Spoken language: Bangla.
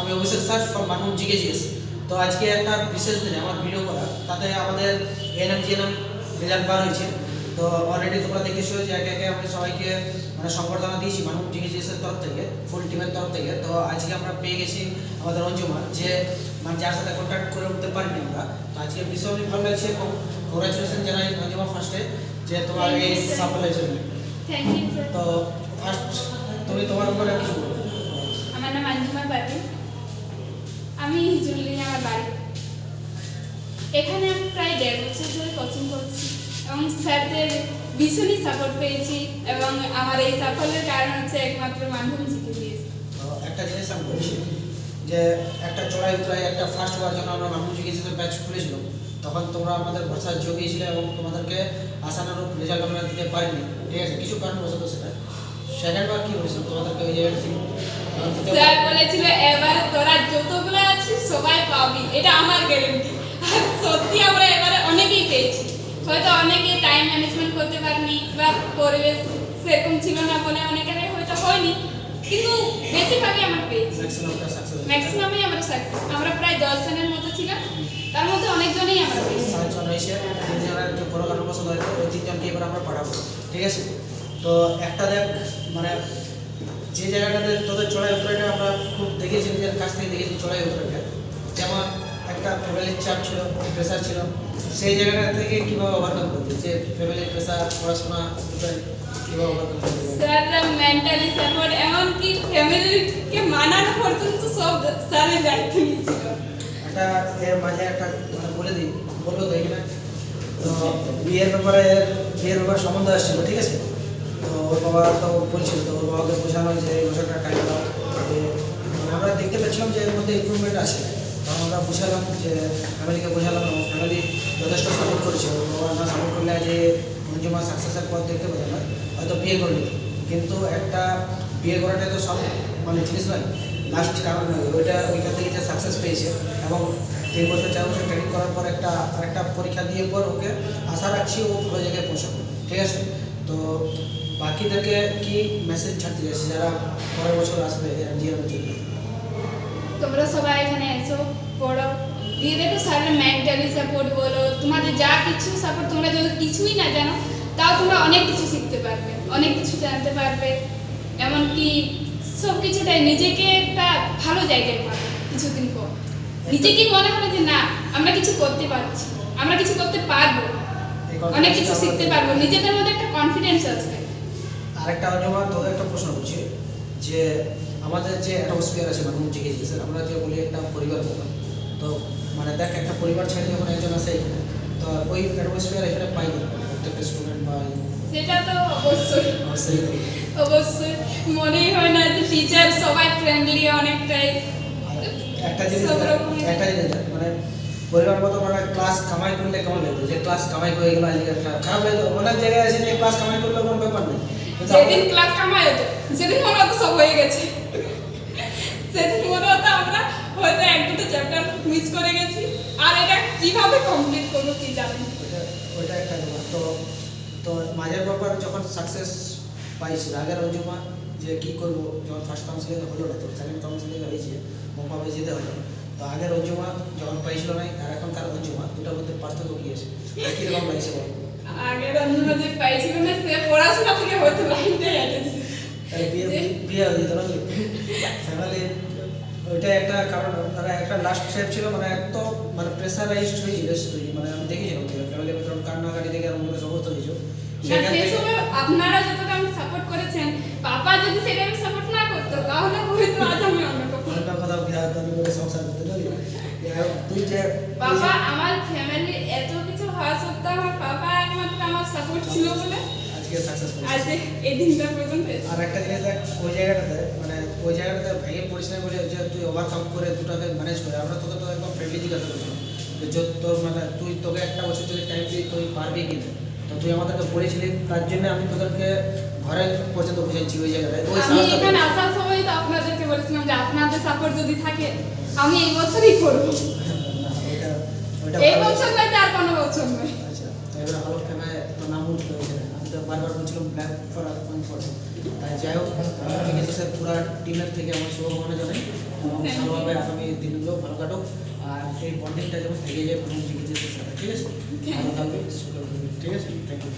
আমি Abhishek sir from Manab GKGS. তো আজকে একটা বিশেষ দিনে আমার ভিডিও করা তাতে আমাদের এনএম জিএনএম রেজাল্ট বার হয়েছে। তো অলরেডি তোমরা দেখেছ যে একে একে আমি সবাইকে মানে সংবর্ধনা দিয়েছি মানব জিকেজিএস এর তরফ থেকে ফুল টিমের তরফ থেকে। তো আজকে আমরা পেয়ে গেছি আমাদের অঞ্জুমা যে মানে যার সাথে কন্ট্যাক্ট করে উঠতে পারিনি আমরা। তো আজকে অনেক ভালো লাগছে এবং কংগ্রাচুলেশন জানাই অঞ্জুমা ফার্স্টে যে তোমার এই সাফল্যের জন্য। তো ফার্স্ট তুমি তোমার উপরে কিছু বলো। আমার নাম আঞ্জুমা পারভিন আমি হিজুল্লি আমার বাড়ি। এখানে আমি প্রায় দেড় বছর ধরে কোচিং করছি এবং স্যারদের ভীষণই সাপোর্ট পেয়েছি এবং আমার এই সাফল্যের কারণ হচ্ছে একমাত্র মাধ্যম শিখে দিয়েছে। একটা জিনিস আমি বলছি যে একটা চড়াই উতরাই একটা ফার্স্ট বার যখন আমরা মানুষ জিজ্ঞেসের ব্যাচ খুলেছিল তখন তোমরা আমাদের ভরসা জগিয়েছিলে এবং তোমাদেরকে আশানুরূপ রেজাল্ট আমরা দিতে পারিনি। ঠিক আছে কিছু কারণ বসত সেটা। সেকেন্ড বার কি হয়েছিল? তোমাদেরকে ওই জায়গাটা ঠিক স্যার বলেছিল এবার তোরা যতগুলো সবাই পাবি এটা আমার গ্যারেন্টি আর সত্যি আমরা এবারে অনেকেই পেয়েছি। হয়তো অনেকে টাইম ম্যানেজমেন্ট করতে পারেনি বা পরিবেশ সেরকম ছিল না বলে অনেকের হয়তো হয়নি কিন্তু বেশিরভাগই আমরা পেয়েছি। ম্যাক্সিমামই আমরা সাকসেস আমরা প্রায় দশ জনের মতো ছিলাম তার মধ্যে অনেকজনই আমরা পেয়েছি। সাতজন হয়েছে তিনজনের একটু বড় কারণবশত হয়তো ওই তিনজনকে এবার আমরা পাঠাবো ঠিক আছে? তো একটা দেখ মানে যে জায়গাটাতে তোদের চড়াই উতরাইটা আমরা খুব দেখেছি নিজের কাছ থেকে দেখেছি চড়াই উতরাইটা যেমন একটা ফ্যামিলির চাপ ছিল প্রেশার ছিল সেই জায়গাটা থেকে কীভাবে ওভারকাম করতে? যে ফ্যামিলির প্রেশার পড়াশোনা দুটোই কীভাবে ওভারকাম করতে স্যাররা মেন্টালি সাপোর্ট এমনকি ফ্যামিলিকে মানানো পর্যন্ত সব স্যারের দায়িত্ব নিয়েছিল। একটা এর মাঝে একটা মানে বলে দিই বলব তো এখানে। তো বিয়ের ব্যাপারে বিয়ের ব্যাপারে সম্বন্ধ আসছিল ঠিক আছে? তো ওর বাবা তো বলছিল তো ওর বাবাকে বোঝানো যে এই বছরটা টাইম দাও। আমরা দেখতে পাচ্ছিলাম যে এর মধ্যে ইম্প্রুভমেন্ট আছে আমরা বুঝালাম যে ফ্যামিলিকে বোঝালাম এবং ফ্যামিলি যথেষ্ট সাপোর্ট করেছে। বাবা না সাপোর্ট করলে যে মঞ্জুমা সাকসেসের পথ দেখতে পেতাম না, হয়তো বিয়ে করলি কিন্তু একটা বিয়ে করাটা তো সব মানে জিনিস নয় লাস্ট কারণ নয় ওইটা ওইখান থেকে যে সাকসেস পেয়েছে এবং তিন বছর, চার বছর ট্রেনিং করার পর একটা আরেকটা পরীক্ষা দিয়ে পর ওকে আশা রাখছি ও পুরো জায়গায় পৌঁছাবে, ঠিক আছে? তো বাকিদেরকে কি মেসেজ ছাড়তে চাইছি যারা পরের বছর আসবে জিয়ামের জন্য? তোমরা সবাই এখানে এসো পড়ো। দিয়ে দেখো স্যারের মেন্টালি সাপোর্ট বলো। তোমাদের যা কিছু সাপোর্ট তোমরা যদি কিছুই না জানো তাও তোমরা অনেক কিছু শিখতে পারবে অনেক কিছু জানতে পারবে। এমনকি সব কিছুটাই নিজেকে একটা ভালো জায়গায় পাবে কিছুদিন পর। নিজেকে মনে হবে যে না আমরা কিছু করতে পারছি আমরা কিছু করতে পারব। অনেক কিছু শিখতে পারব। নিজেদের মধ্যে একটা কনফিডেন্স আসবে। আরেকটা অজমা তোদের একটা প্রশ্ন করছি যে আমাদের যে অ্যাটমসফিয়ার আছে মানুষ জিজ্ঞেস স্যার আমরা যে বলি একটা পরিবার তো মানে দেখ একটা পরিবার ছেড়ে যখন একজন আসে এখানে তো ওই অ্যাটমসফিয়ার এখানে পাই না। প্রত্যেকটা স্টুডেন্ট বা সেটা তো অবশ্যই। সেই অবশ্যই। মনেই হয় না যে টিচার সবাই ফ্রেন্ডলি অনেকটাই। একটা জিনিস একটা জিনিস মানে পরিবার মতো মানে ক্লাস কামাই করলে কেমন লাগতো? যে ক্লাস কামাই করে গেল আজকে খারাপ লাগতো। অনেক জায়গায় আছে যে ক্লাস কামাই করলে কোনো ব্যাপার নেই। যেদিন ক্লাস কামাই হতো সেদিন মনে হতো সব হয়ে গেছে। সেদিন মনে হতো আমরা। হয়তো এক দুটো চ্যাপ্টার মিস করে গেছি। আর এটা কীভাবে কমপ্লিট করব কি জানি ওইটা- একটা তো তো মাঝের ব্যাপার যখন সাকসেস পাইছি আগের অঞ্জুমা যে কি করব যখন ফার্স্ট কাউন্সিলিং হলো না তো সেকেন্ড কাউন্সিলিং হয়েছে মোকাবে যেতে হলো। তো আগের অঞ্জুমা যখন পাইছিল না আর এখনকার অঞ্জুমা দুটার মধ্যে পার্থক্য কি আছে? কীরকম লাগছে বলো? আগের অন্য যে পাইছিল না সে পড়াশোনা থেকে হয়তো লাইনটাই এটেছে বিয়ে বিয়ে হয়ে যেত নাকি? ওইটা একটা কারণ। তারা একটা লাস্ট স্টেপ ছিল মানে এত মানে প্রেসারাইজড হয়ে হয়েছিল স্টোরি মানে আমি দেখেছিলাম ফ্যামিলি ব্যাকগ্রাউন্ড কান্নাকাটি দেখে এরকম করে সমস্ত কিছু সেই সময় আপনারা যতটা আমি সাপোর্ট করেছেন পাপা যদি সেটা আমি সাপোর্ট না করতো তাহলে হয়তো আজ আমি অন্য কথা কথা বিহার দাবি করে সংসার করতে আর তুই যে বাবা আমার ফ্যামিলি এত কিছু হওয়া সত্ত্বেও আমার বাবা একমাত্র আমার সাপোর্ট ছিল বলে আজকে সাকসেসফুল আজ এই দিনটা পর্যন্ত আর একটা জিনিস দেখ ওই জায়গাটাতে মানে ওই জায়গাটাতে ভেঙে পড়িস বলে যে তুই ওভারকাম করে দুটাকে ম্যানেজ করে আমরা তোকে তো একদম ফ্রেন্ডলি জিজ্ঞাসা করছিলাম যে তোর মানে তুই তোকে একটা বছর যদি টাইম দিই তুই পারবি কি তো তুই আমাদেরকে বলেছিলি তার জন্য আমি তোদেরকে ঘরে পর্যন্ত বুঝাচ্ছি ওই জায়গাটায়। ওই আমি এখানে আসার সময় তো আপনাদেরকে বলেছিলাম যে আপনাদের সাপোর্ট যদি থাকে আমি এই বছরই করব। না, এই বছর নয় আর কোনো বছর নয়। ব্যাক করা পয়েন্ট করে তাই যাই হোক ঠিক আছে স্যার পুরো টিমের থেকে আমার শুভকামনা জানাই। ভালোভাবে আগামী দিনগুলো ভালো কাটুক। আর সেই বন্ডিংটা যেমন থেকে যায় প্রথম ঠিক আছে ভালো থাকবে ঠিক আছে? Thank you